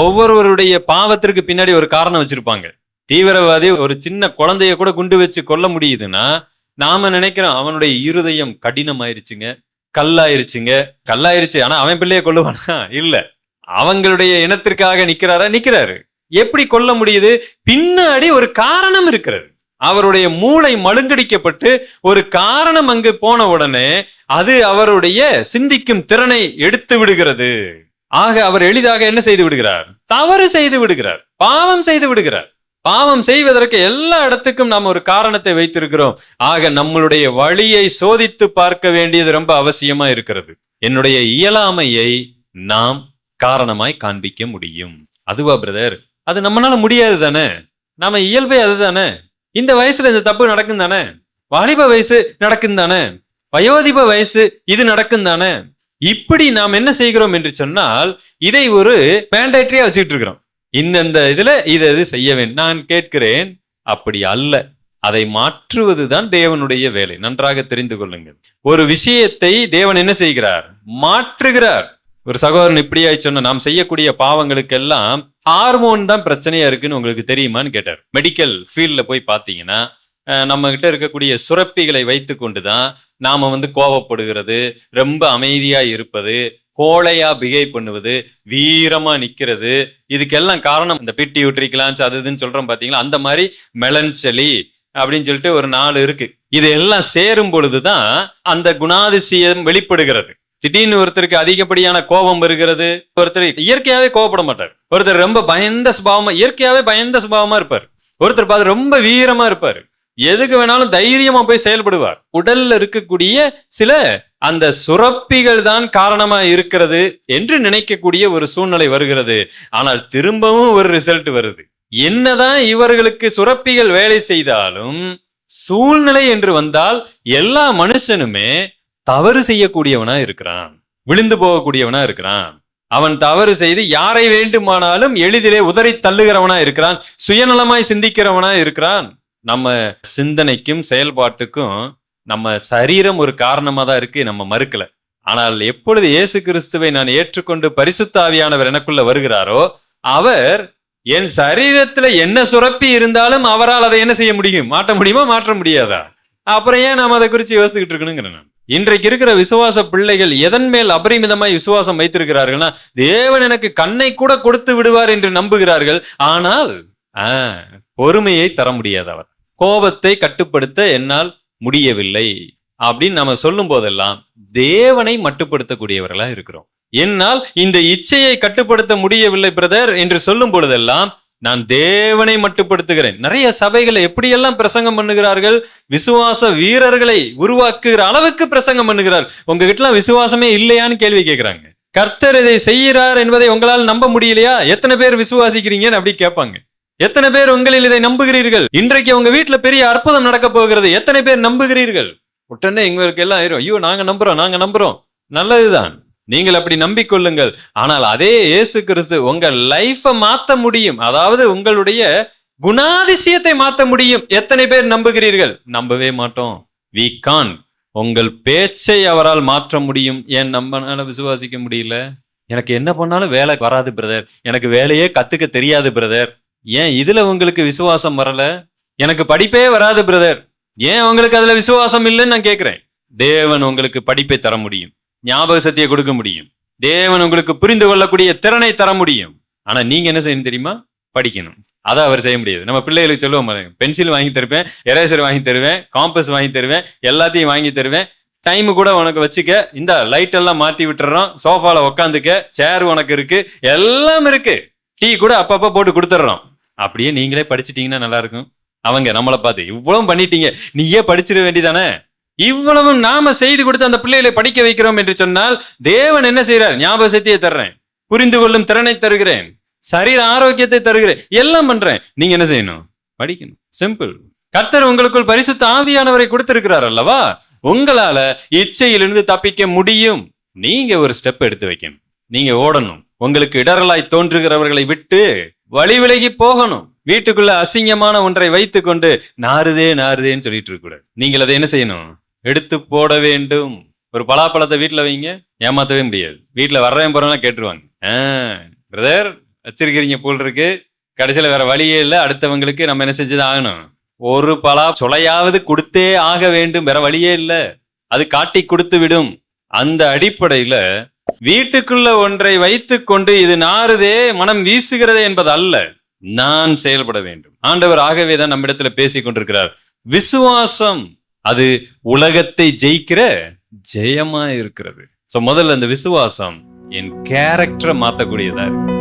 ஒவ்வொருவருடைய பாவத்திற்கு பின்னாடி ஒரு காரணம் வச்சிருப்பாங்க. தீவிரவாதி ஒரு சின்ன குழந்தைய கூட குண்டு வச்சு கொல்ல முடியுதுன்னா நாம நினைக்கிறோம் அவனுடைய இருதயம் கடினமாயிருச்சுங்க கல்லாயிருச்சுங்க கல்லாயிருச்சு. ஆனா அவன் பிள்ளைய கொல்லுவானா? இல்ல. அவங்களுடைய இனத்திற்காக நிக்கிறாரா? நிக்கிறாரு. எப்படி கொல்ல முடியுது? பின்னாடி ஒரு காரணம் இருக்கிறது. அவருடைய மூளை மழுங்கடிக்கப்பட்டு ஒரு காரணம் அங்கு போன உடனே அது அவருடைய சிந்திக்கும் திறனை எடுத்து விடுகிறது. ஆக அவர் எளிதாக என்ன செய்து விடுகிறார்? தவறு செய்து விடுகிறார். பாவம் செய்து விடுகிறார். பாவம் செய்வதற்கு எல்லா இடத்துக்கும் நாம் ஒரு காரணத்தை வைத்திருக்கிறோம். ஆக நம்மளுடைய வழியை சோதித்து பார்க்க வேண்டியது ரொம்ப அவசியமா இருக்கிறது. என்னுடைய இயலாமையை நாம் காரணமாய் காண்பிக்க முடியும். அதுவா பிரதர் அது நம்மளால முடியாது தானே? நாம இயல்பே அதுதானே இந்த வயசுல இந்த தப்பு நடக்கும் தானே? வாலிப வயசு நடக்கும் தானே? வயோதிப வயசு இது நடக்கும் தானே? இப்படி நாம் என்ன செய்கிறோம் என்று சொன்னால் இதை ஒரு மேண்டேட்டரியா வச்சுக்கிட்டு இருக்கிறோம். இந்தந்த இதுல இதை இது செய்ய வேண்டும் நான் கேட்கிறேன் அப்படி அல்ல. அதை மாற்றுவதுதான் தேவனுடைய வேலை. நன்றாக தெரிந்து கொள்ளுங்கள். ஒரு விஷயத்தை தேவன் என்ன செய்கிறார்? மாற்றுகிறார். ஒரு சகோதரன் இப்படியாய் சொன்ன நாம் செய்யக்கூடிய பாவங்களுக்கு எல்லாம் ஹார்மோன் தான் பிரச்சனையா இருக்குன்னு உங்களுக்கு தெரியுமான்னு கேட்டார். மெடிக்கல் ஃபீல்ட்ல போய் பார்த்தீங்கன்னா அஹ், நம்ம கிட்ட இருக்கக்கூடிய சுரப்பிகளை வைத்து கொண்டுதான் நாம வந்து கோவப்படுகிறது ரொம்ப அமைதியா இருப்பது கோழையா பிஹேவ் பண்ணுவது வீரமா நிக்கிறது. இதுக்கெல்லாம் காரணம் இந்த பிட்டி யூட்ரிகலான்ஸ் அது இதுன்னு சொல்றோம் பாத்தீங்களா? அந்த மாதிரி மெலன்சலி அப்படின்னு சொல்லிட்டு ஒரு நாள் இருக்கு. இது எல்லாம் சேரும் பொழுதுதான் அந்த குணாதிசயம் வெளிப்படுகிறது. திடீர்னு ஒருத்தருக்கு அதிகப்படியான கோபம் வருகிறது ஒருத்தர் இயற்கையாவே கோவப்பட மாட்டார். ஒருத்தர் ரொம்ப பயந்த சுபாவமா இயற்கையாவே பயந்த சுபாவமா இருப்பார். ஒருத்தர் பார்த்து ரொம்ப வீரமா இருப்பார். எதுக்கு வேணாலும் தைரியமா போய் செயல்படுவார். உடல்ல இருக்கக்கூடிய சில அந்த சுரப்பிகள் தான் காரணமா இருக்கிறது என்று நினைக்கக்கூடிய ஒரு சூழ்நிலை வருகிறது. ஆனால் திரும்பவும் ஒரு ரிசல்ட் வருது. என்னதான் இவர்களுக்கு சுரப்பிகள் வேலை செய்தாலும் சூழ்நிலை என்று வந்தால் எல்லா மனுஷனுமே தவறு செய்யக்கூடியவனா இருக்கிறான். விழுந்து போகக்கூடியவனா இருக்கிறான். அவன் தவறு செய்து யாரை வேண்டுமானாலும் எளிதிலே உதறி தள்ளுகிறவனா இருக்கிறான். சுயநலமாய் சிந்திக்கிறவனா இருக்கிறான். நம்ம சிந்தனைக்கும் செயல்பாட்டுக்கும் நம்ம சரீரம் ஒரு காரணமாக தான் இருக்கு. நம்ம மறுக்கல. ஆனால் எப்பொழுது இயேசு கிறிஸ்துவை நான் ஏற்றுக்கொண்டு பரிசுத்தாவியானவர் எனக்குள்ள வருகிறாரோ அவர் என் சரீரத்துல என்ன சுரப்பி இருந்தாலும் அவரால் அதை என்ன செய்ய முடியும்? மாற்ற முடியுமா? மாற்ற முடியாதா? அப்புறம் ஏன் நாம் அதை குறித்து யோசிச்சுக்கிட்டு இருக்கணுங்கிறேன் நான். இன்றைக்கு இருக்கிற விசுவாச பிள்ளைகள் எதன் மேல் அபரிமிதமாய் விசுவாசம் வைத்திருக்கிறார்கள்னா தேவன் எனக்கு கண்ணை கூட கொடுத்து விடுவார் என்று நம்புகிறார்கள். ஆனால் பொறுமையை தர முடியாது அவர். கோபத்தை கட்டுப்படுத்த என்னால் முடியவில்லை. அப்படின்னு நம்ம சொல்லும் போதெல்லாம் தேவனை மட்டுப்படுத்தக்கூடியவர்களா இருக்கிறோம். என்னால் இந்த இச்சையை கட்டுப்படுத்த முடியவில்லை பிரதர் என்று சொல்லும் பொழுதெல்லாம் நான் தேவனை மட்டுப்படுத்துகிறேன். நிறைய சபைகளை எப்படியெல்லாம் பிரசங்கம் பண்ணுகிறார்கள்? விசுவாச வீரர்களை உருவாக்குகிற அளவுக்கு பிரசங்கம் பண்ணுகிறார். உங்ககிட்டலாம் விசுவாசமே இல்லையான்னு கேள்வி கேட்கிறாங்க. கர்த்தர் இதை செய்கிறார் என்பதை உங்களால் நம்ப முடியலையா? எத்தனை பேர் விசுவாசிக்கிறீங்கன்னு அப்படி கேட்பாங்க. எத்தனை பேர் உங்களில் இதை நம்புகிறீர்கள்? இன்றைக்கு உங்க வீட்டுல பெரிய அற்புதம் நடக்க போகிறது. எத்தனை பேர் நம்புகிறீர்கள்? உடனே எங்களுக்கு எல்லாம் ஆயிரும் ஐயோ நாங்க நம்புறோம் நாங்க நம்புறோம். நல்லதுதான். நீங்கள் அப்படி நம்பிக்கொள்ளுங்கள். ஆனால் அதே இயேசு கிறிஸ்து உங்க லைஃப மாத்த முடியும். அதாவது உங்களுடைய குணாதிசயத்தை மாத்த முடியும். எத்தனை பேர் நம்புகிறீர்கள்? நம்பவே மாட்டோம். வி கான் உங்கள் பேச்சை அவரால் மாற்ற முடியும். ஏன் நம்மனால விசுவாசிக்க முடியல? எனக்கு என்ன பண்ணாலும் வேலை வராது பிரதர் எனக்கு வேலையே கத்துக்க தெரியாது பிரதர் ஏன் இதுல உங்களுக்கு விசுவாசம் வரல? எனக்கு படிப்பே வராது பிரதர் ஏன் உங்களுக்கு அதுல விசுவாசம் இல்லைன்னு நான் கேட்கிறேன் தேவன் உங்களுக்கு படிப்பை தர முடியும். ஞாபக சக்தியை கொடுக்க முடியும். தேவன் உங்களுக்கு புரிந்து கொள்ளக்கூடிய திறனை தர முடியும். ஆனா நீங்க என்ன செய்யணும் தெரியுமா? படிக்கணும். அதை அவர் செய்ய முடியாது. நம்ம பிள்ளைகளுக்கு சொல்லுவோம் பென்சில் வாங்கி தருவேன் எரேசர் வாங்கி தருவேன் காம்பஸ் வாங்கி தருவேன் எல்லாத்தையும் வாங்கி தருவேன். டைம் கூட உனக்கு வச்சுக்க. இந்த லைட் எல்லாம் மாட்டி விட்டுறோம். சோஃபால உக்காந்துக்க. சேர் உனக்கு இருக்கு. எல்லாம் இருக்கு. டீ கூட அப்பப்போ போட்டு கொடுத்துட்றோம் அப்படியே நீங்களே படிச்சிட்டீங்கன்னா நல்லா இருக்கும் அவங்க நம்மளை பார்த்து இவ்வளவு பண்ணிட்டீங்க. நீயே படிச்சிட வேண்டியதானே? இவ்வளவும் நாம செய்து கொடுத்து அந்த பிள்ளைகளை படிக்க வைக்கிறோம் என்று சொன்னால் தேவன் என்ன செய்யறார் ஞாபக சக்தியை தர்றேன். புரிந்து கொள்ளும் திறனை தருகிறேன். சரீர ஆரோக்கியத்தை தருகிறேன். எல்லாம் பண்றேன். நீங்க என்ன செய்யணும்? படிக்கணும். சிம்பிள் கர்த்தர் உங்களுக்குள் பரிசுத்த ஆவியானவரை கொடுத்திருக்கிறார் அல்லவா? உங்களால இச்சையிலிருந்து தப்பிக்க முடியும். நீங்க ஒரு ஸ்டெப் எடுத்து வைக்கணும். நீங்க ஓடணும். உங்களுக்கு இடரலாய் தோன்றுகிறவர்களை விட்டு வழி விலகி போகணும். வீட்டுக்குள்ள அசிங்கமான ஒன்றை வைத்துக்கொண்டு நாறுதே நாறுதேன்னு சொல்லிட்டு இருக்க கூடாது. நீங்கள் அதை என்ன செய்யணும்? எடுத்து போட வேண்டும். ஒரு பலாப்பழத்தை வீட்டில் வைங்க. ஏமாத்தவே முடியாது. வீட்டில் வர்றவன் போறவங்க கேட்டுருவாங்க. பிரதர் வச்சிருக்கிறீங்க போல் இருக்கு. கடைசியில் வேற வழியே இல்லை. அடுத்தவங்களுக்கு நம்ம என்ன செஞ்சுதான் ஆகணும்? ஒரு பலா சொலையாவது கொடுத்தே ஆக வேண்டும். வேற வழியே இல்லை. அது காட்டி கொடுத்து விடும். அந்த அடிப்படையில வீட்டுக்குள்ள ஒன்றை வைத்துக் கொண்டு இது நாறுதே மனம் வீசுகிறதே என்பது அல்ல நான் செயல்பட வேண்டும். ஆண்டவர் ஆகவே தான் நம்மிடத்துல பேசிக் கொண்டிருக்கிறார். விசுவாசம் அது உலகத்தை ஜெயிக்கிற ஜெயமா இருக்கிறது சோ முதல்ல அந்த விசுவாசம் என் கேரக்டரை மாத்தக்கூடியதா இருக்கு?